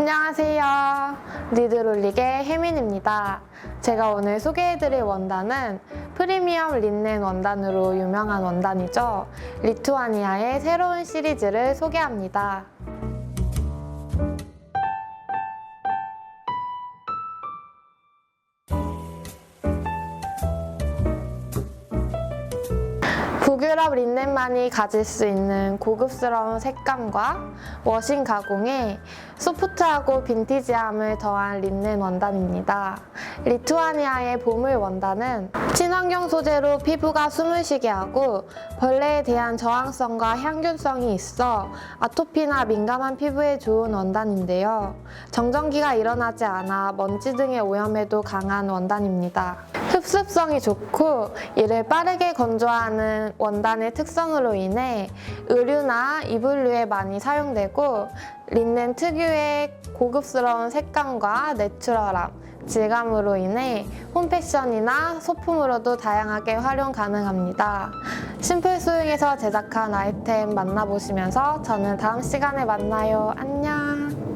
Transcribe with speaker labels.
Speaker 1: 안녕하세요. 니드롤릭의 혜민입니다. 제가 오늘 소개해드릴 원단은 프리미엄 린넨 원단으로 유명한 원단이죠. 리투아니아의 새로운 시리즈를 소개합니다. 북유럽 린넨만이 가질 수 있는 고급스러운 색감과 워싱 가공에 소프트하고 빈티지함을 더한 린넨 원단입니다. 리투아니아의 보물 원단은 친환경 소재로 피부가 숨을 쉬게 하고 벌레에 대한 저항성과 향균성이 있어 아토피나 민감한 피부에 좋은 원단인데요. 정전기가 일어나지 않아 먼지 등의 오염에도 강한 원단입니다. 흡습성이 좋고 이를 빠르게 건조하는 원단의 특성으로 인해 의류나 이불류에 많이 사용되고 린넨 특유의 고급스러운 색감과 내추럴함, 질감으로 인해 홈패션이나 소품으로도 다양하게 활용 가능합니다. 심플 소용에서 제작한 아이템 만나보시면서 저는 다음 시간에 만나요. 안녕!